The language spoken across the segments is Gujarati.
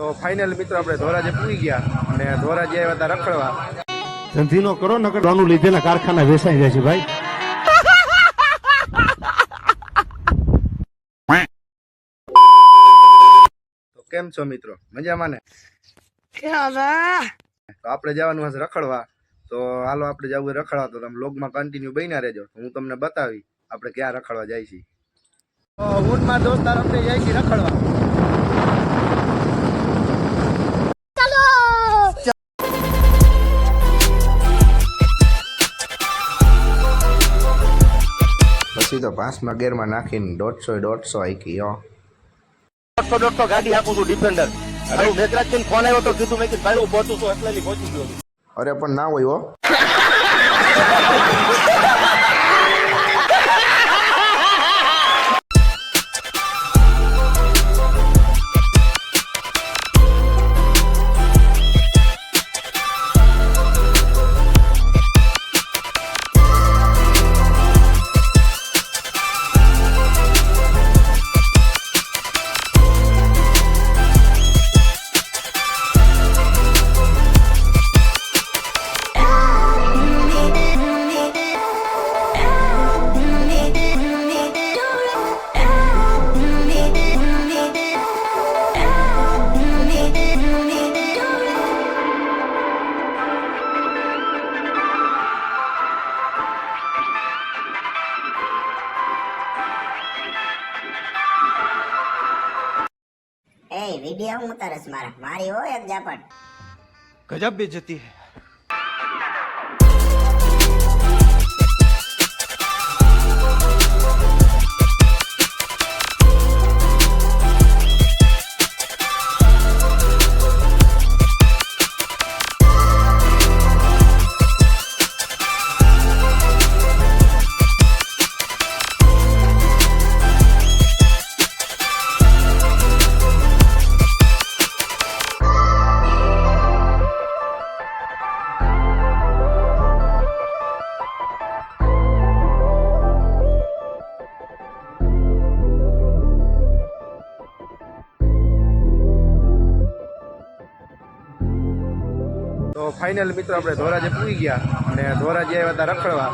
તો ફાઇનલ મિત્રો આપણે ધોરાજે પૂરી ગયા અને ધોરાજે આવ્યા હતા રખડવા. ધંધીનો કરો નકર આનું લીધેલા કારખાના વેસાઈ જાય છે ભાઈ. તો કેમ છો મિત્રો? મજામાં ને તો આપણે જવાનું હશે રખડવા. તો હાલો આપણે જવું રખડવા. તો તમે લોગમાં કન્ટિન્યુ બન્યા રહેજો. હું તમને બતાવી આપણે ક્યાં રખડવા જાય છીએ તો હું મારા દોસ્તાર અમને જાય છે રખડવા. પછી તો પાંચમા ગેરમાં નાખીને દોઢસો દોઢસો આખી યો દોઢસો દોઢસો ગાડી આપું છું ડિફેન્ડર હવે મેઘરાજ ફોન આવ્યો તો કીધું મેં કે ભાઈ હું પહોંચું છું એટલે પહોંચી ગયો અરે પણ ના હોય હો. વીડિયો હું ઉતારસ મારા મારી હો એક ઝાપટ ગજબ બેજતી હે ફાઇનલ મિત્રો આપણે ધોરાજે પૂરી ગયા અને ધોરાજે આવ્યા હતા રખડવા.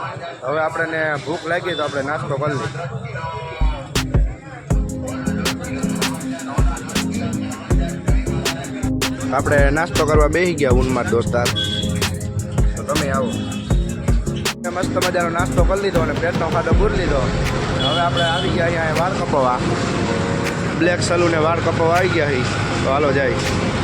હવે આપણને ભૂખ લાગી તો આપણે નાસ્તો કરી લઈએ. આપણે નાસ્તો કરવા બેસી ગયા ઊનમાં દોસ્તાર. તો તમે આવો. મસ્ત મજાનો નાસ્તો કરી લીધો અને પેટનો ખાધો પૂરી લીધો. હવે આપણે આવી ગયા અહીંયા વાળ કપાવા બ્લેક સલૂને વાળ કપાવા આવી ગયા છીએ. તો હાલો જાય.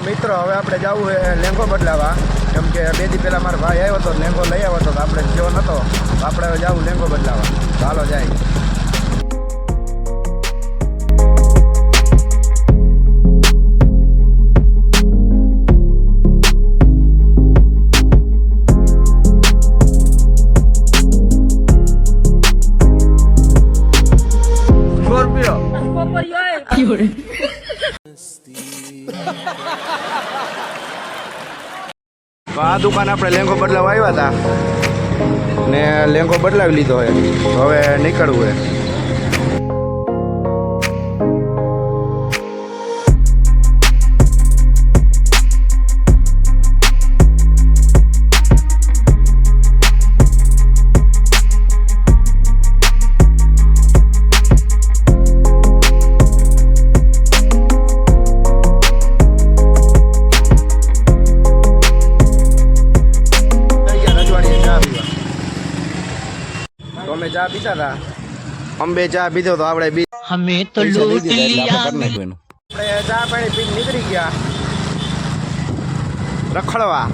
મિત્રો હવે આપણે જવું છે લેંગો બદલાવા. કેમ કે બે દી પહેલા મારો ભાઈ આવ્યો હતો લેંગો લઈ આવ્યો હતો તો આપણે જો નહોતો આપણે હવે જવું લેંગો બદલાવા. હાલો જાય. તો આ દુકાન આપણે લેંગો બદલાવા આવ્યા હતા. ને લેંગો બદલાવી લીધો છે. હવે નીકળવું છે. ચા પીતા હતા અંબે ચા પીધો તો આપણે બી અમે તો લૂટ લિયા. આપણે ચા પાણી પી નીકળી ગયા. રખડવા.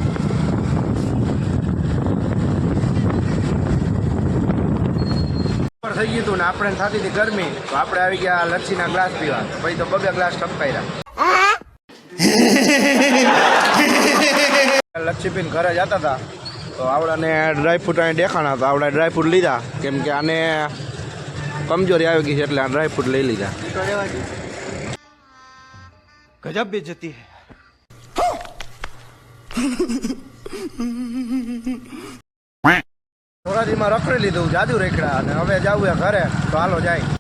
થઈ ગયું હતું ને આપણે થતી હતી ગરમી. તો આપણે આવી ગયા લચ્છીના ગ્લાસ પીવા. પછી તો બબે ગ્લાસ ટપકાઈ રહ્યા લચ્છી પીને ઘરે જતા હતા તો આવડાને ડ્રાયફ્રૂટ અહીં દેખાણા તો આવડા ડ્રાયફ્રૂટ લીધા. કેમ કે આને કમજોરી આવી ગઈ છે એટલે આ ડ્રાયફ્રૂટ લઈ લીધા. ગજબ બેજતી હે. ધોરાજીમાં રખડી લીધું જાદુ રેખડા અને હવે જવું ઘરે. તો હાલો જાય.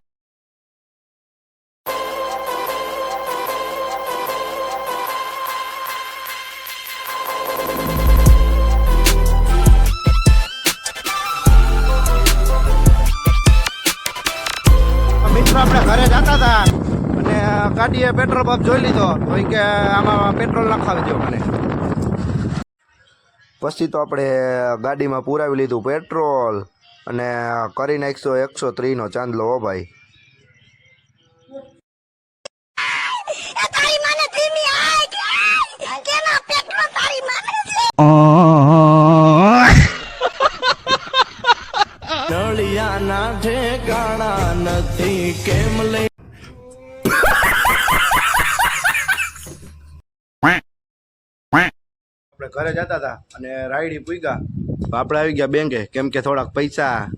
આપણે ઘરે જતા હતા અને ગાડીએ પેટ્રોલ પંપ જોઈ લીધો. તો કે આમાં પેટ્રોલ નાખાવી દો મને. પછી તો આપણે ગાડીમાં પુરાવી લીધું પેટ્રોલ અને કરી નાખશો એકસો ત્રીનો ચાંદલો, હો ભાઈ. આપણે ઘરે જતા હતા અને રાયડી પૂગ્યા. તો આપણે આવી ગયા બેંકે, કેમ કે થોડાક પૈસા.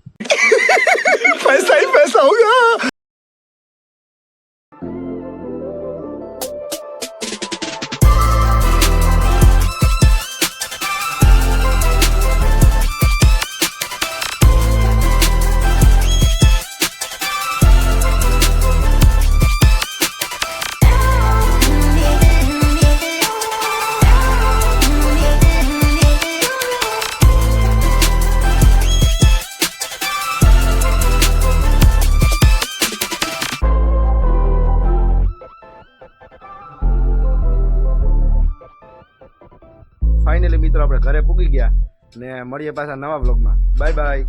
પૈસા પૈસા હો ઘરે પૂગી ગયા. ને મળીએ પાછા નવા બ્લોગમાં બાય બાય